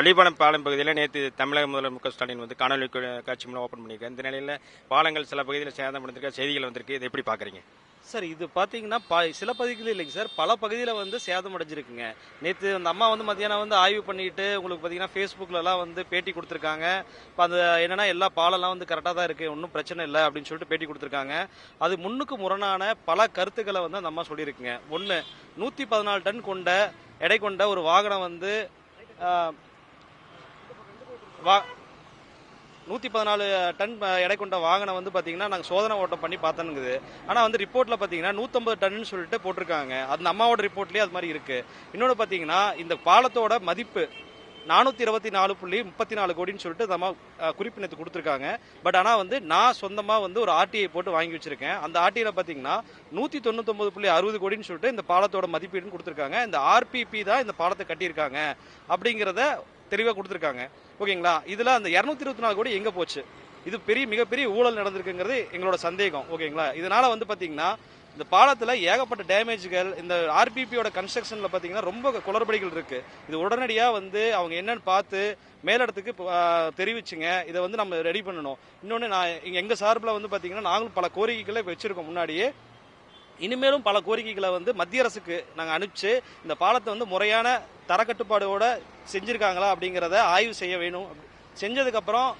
பள்ளிப்பாளையம் பாலம் பகுதியில் நேற்று தமிழக முதல்வர் மு க ஸ்டாலின் வந்து காணொலி காட்சி மூலம் ஓப்பன் பண்ணியிருக்காரு. இந்த நிலையில் பாலங்கள் சில பகுதியில் சேதம் அடைஞ்சிருக்க. செய்திகள் வந்திருக்கு. இதை எப்படி பார்க்குறீங்க? சார் இது பார்த்தீங்கன்னா ப சில பகுதிகளில் இல்லைங்க சார். பல பகுதியில் வந்து சேதம் அடைஞ்சிருக்குங்க. நேற்று அந்த அம்மா வந்து மத்தியானம் வந்து ஆய்வு பண்ணிட்டு உங்களுக்கு பார்த்தீங்கன்னா ஃபேஸ்புக்கிலலாம் வந்து பேட்டி கொடுத்துருக்காங்க. இப்போ அந்த என்னென்னா எல்லா பாலெல்லாம் வந்து கரெக்டாக தான் இருக்குது ஒன்றும் பிரச்சனை இல்லை அப்படின்னு சொல்லிட்டு பேட்டி கொடுத்துருக்காங்க. அது முன்னுக்கு முரணான பல கருத்துக்களை வந்து அந்த அம்மா சொல்லியிருக்குங்க. ஒன்று நூற்றி பதினாலு டன் கொண்ட எடை கொண்ட ஒரு வாகனம் வந்து வா நூற்றி பதினாலு டன் எடை கொண்ட வாகனம் வந்து பார்த்தீங்கன்னா நாங்கள் சோதனை ஓட்டம் பண்ணி பார்த்தனுங்குது. ஆனால் வந்து ரிப்போர்ட்டில் பார்த்தீங்கன்னா நூற்றம்பது டன்னு சொல்லிட்டு போட்டிருக்காங்க. அந்த அம்மாவோட ரிப்போர்ட்லேயே அது மாதிரி இருக்குது இன்னொன்று பார்த்தீங்கன்னா இந்த பாலத்தோட மதிப்பு நானூற்றி இருபத்தி நாலு புள்ளி முப்பத்தி நாலு கோடின்னு சொல்லிட்டு அந்த அம்மா குறிப்பு நேற்று கொடுத்துருக்காங்க. பட் ஆனால் வந்து நான் சொந்தமாக வந்து ஒரு ஆர்டிஐ போட்டு வாங்கி வச்சிருக்கேன். அந்த ஆர்டிஐயில் பார்த்தீங்கன்னா நூற்றி தொண்ணூத்தொம்பது புள்ளி அறுபது கோடின்னு சொல்லிட்டு இந்த பாலத்தோட மதிப்பீடுன்னு கொடுத்துருக்காங்க. இந்த ஆர்பிபி தான் இந்த பாலத்தை கட்டியிருக்காங்க. அப்படிங்கிறத தெளிவாக கொடுத்துருக்காங்க. ஓகேங்களா? இதில் அந்த இரநூத்தி இருபத்தி நாலு கோடி எங்கே போச்சு? இது பெரிய மிகப்பெரிய ஊழல் நடந்திருக்குங்கிறது எங்களோட சந்தேகம். ஓகேங்களா? இதனால வந்து பார்த்தீங்கன்னா இந்த பாலத்தில் ஏகப்பட்ட டேமேஜ்கள் இந்த ஆர்பிபியோட கன்ஸ்ட்ரக்ஷனில் பார்த்தீங்கன்னா ரொம்ப குளறுபடிகள் இருக்குது இது உடனடியாக வந்து அவங்க என்னன்னு பார்த்து மேலிடத்துக்கு தெரிவிச்சுங்க. இதை வந்து நம்ம ரெடி பண்ணணும். இன்னொன்று நான் இங்கே எங்கள் சார்பில் வந்து பார்த்தீங்கன்னா நாங்களும் பல கோரிக்கைகளை வச்சுருக்கோம் முன்னாடியே. இனிமேலும் பல கோரிக்கைகளை வந்து மத்திய அரசுக்கு நாங்கள் அனுப்பிச்சு இந்த பாலத்தை வந்து முறையான தரக்கட்டுப்பாடோட செஞ்சுருக்காங்களா அப்படிங்கிறத ஆய்வு செய்ய வேணும். செஞ்சதுக்கப்புறம்